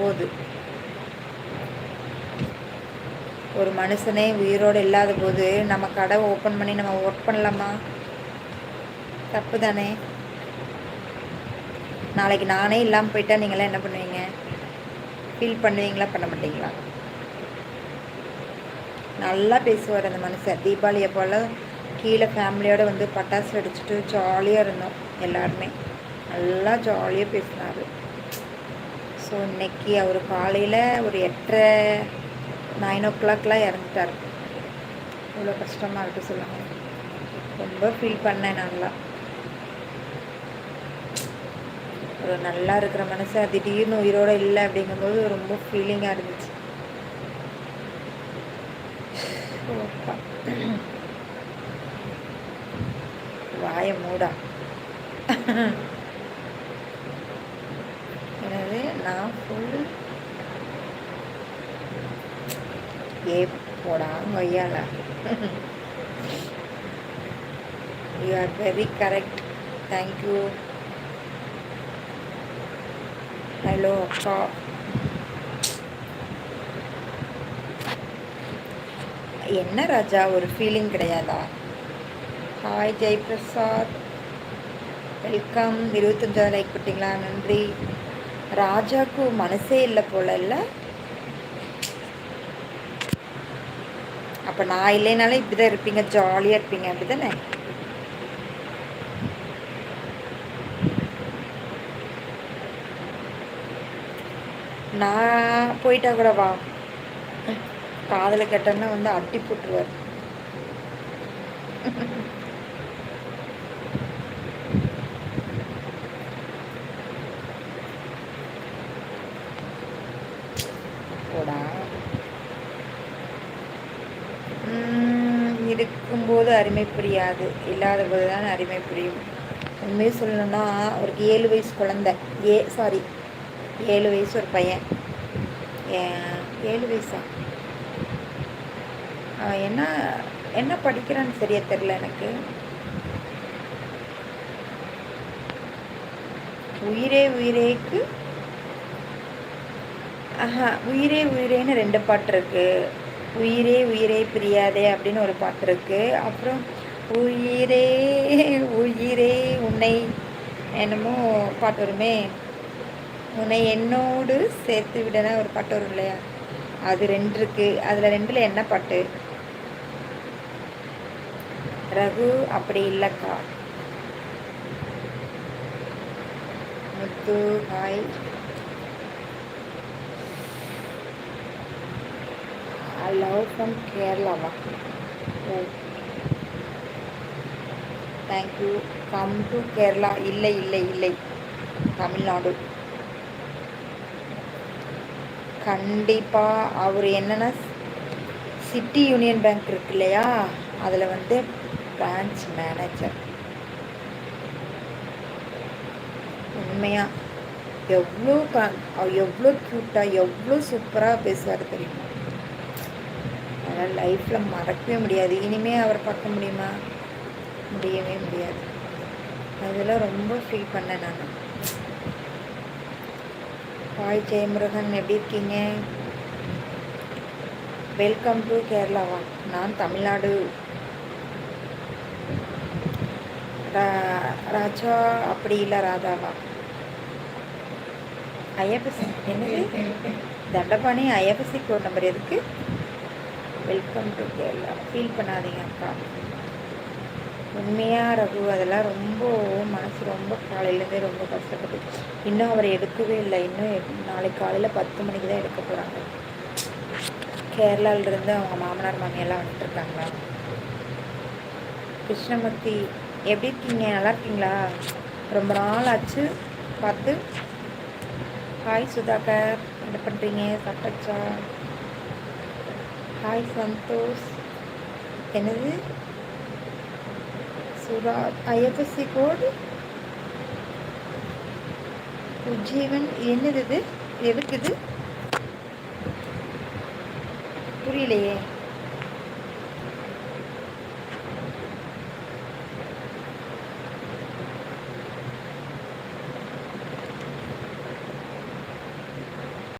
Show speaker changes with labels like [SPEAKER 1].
[SPEAKER 1] போது ஒரு மனுஷனே உயிரோடு இல்லாத போது நம்ம கடை ஓப்பன் பண்ணி நம்ம ஒர்க் பண்ணலாமா? தப்பு தானே நாளைக்கு நானே இல்லாமல் போயிட்டா நீங்களாம் என்ன பண்ணுவீங்க? ஃபீல் பண்ணுவீங்களா? பண்ண மாட்டீங்களா? நல்லா பேசுவார் அந்த மனுஷன். தீபாவளி அப்போல்லாம் கீழே ஃபேமிலியோடு வந்து பட்டாசு வெடிச்சிட்டு ஜாலியாக இருந்தோம். எல்லாருமே. நல்லா ஜாலியாக பேசினார். ஸோ இன்னைக்கு அவர் காலையில் ஒரு எட்டரை நைன் ஓ கிளாக்லாம் இறந்துட்டார். இவ்வளோ கஷ்டமாக இருக்குது சொல்லுங்கள் ரொம்ப ஃபீல் பண்ணேன் நல்லா ஒரு நல்லா இருக்கிற மனுஷன் திடீர்னு உயிரோடு இல்லை அப்படிங்கும்போது ரொம்ப ஃபீலிங்காக இருந்துச்சு. வாய மூடா. எனவே நான் ஃபுல் ஏ போடா வையால. You are very correct thank you hello அக்கா. என்ன ராஜா ஒரு ஃபீலிங் கிடையாதா? ஹாய் ஜெய் பிரசாத் வெல்கம் இருபத்தஞ்சாவது லைக் போட்டிங்களா? நன்றி. ராஜாக்கு மனசே இல்லை போல இல்லை. அப்போ நான் இல்லைனாலும் இப்படி தான் இருப்பீங்க ஜாலியாக இருப்பீங்க அப்படி தானே நான் போயிட்டா கூட வா. காதில் கெட்டோன்னா வந்து அட்டி போட்டுருவார் போடா உம், இருக்கும்போது அருமை புரியாது. இல்லாத போது தான் அருமை புரியும். உண்மையை சொல்லணும்னா அவருக்கு ஏழு வயசு குழந்தை. ஏ சாரி ஏழு வயசு ஒரு பையன். ஏழு வயசா? அவன் என்ன என்ன படிக்கிறான்னு சரியா தெரில எனக்கு. உயிரே உயிரேக்கு ஆஹா உயிரே உயிரேன்னு ரெண்டு பாட்டு இருக்குது உயிரே உயிரே பிரியாதே அப்படின்னு ஒரு பாட்டு இருக்கு. அப்புறம் உயிரே உயிரே உன்னை என்னமோ பாட்டு வருமே. உன்னை என்னோடு சேர்த்து விடனா ஒரு பாட்டு வரும் இல்லையா? அது ரெண்டு இருக்குது அதில் ரெண்டில் என்ன பாட்டு? ரகு அப்படி இல்லைக்கா. முத்து ஹாய் லவ் ஃப்ரம் கேரளாவா ஓ thank you come to Kerala இல்லை இல்லை இல்லை. தமிழ்நாடு. கண்டிப்பாக அவர் என்னென்னா சிட்டி யூனியன் பேங்க் இருக்கு இல்லையா? அதில் வந்து பிரான்ச் மேனேஜர். உண்மையாக எவ்வளோ க எவ்வளோ க்யூட்டாக எவ்வளோ சூப்பராக பேசுவார் தெரியுமா? அதனால் லைஃப்பில் மறக்கவே முடியாது. இனிமேல் அவரை பார்க்க முடியுமா? முடியவே முடியாது. அதெல்லாம் ரொம்ப ஃபீல் பண்ணேன் நான். ஹாய் ஜெயமுருகன் எப்படி இருக்கீங்க? வெல்கம் டு கேரளாவா நான் தமிழ்நாடு. ரா- ராஜா அப்படி இல்லை ராதாவா ஐஎஃப்எஸ்சி என்னது? தண்டபாணி ஐஎஃப்எஸ்சி கோட் நம்பர் எதுக்கு? வெல்கம் டு கேரளா ஃபீல் பண்ணாதீங்க அக்கா. உண்மையாக ரகு அதெல்லாம் ரொம்ப மனசு ரொம்ப காலையிலேருந்தே ரொம்ப கஷ்டப்பட்டு. இன்னும் அவர் எடுக்கவே இல்லை. இன்னும் எட்- நாளைக்கு காலையில் பத்து மணிக்கு தான் எடுக்க போகிறாங்க கேரளாவிலேருந்து அவங்க மாமனார் மாமியெல்லாம் வந்துட்டுருக்காங்களா? கிருஷ்ணமூர்த்தி எப்படி இருக்கீங்க? நல்லா இருக்கீங்களா? ரொம்ப நாள் ஆச்சு பார்த்து. ஹாய் சுதாகர். என்ன பண்ணுறீங்க சாப்பிட்டாச்சா? ஹாய் சந்தோஷ் என்னது சுரா ஐஎஃப்எஸ்சி கோடு உஜ்ஜீவன் என்னது இது எதுக்குது புரியலையே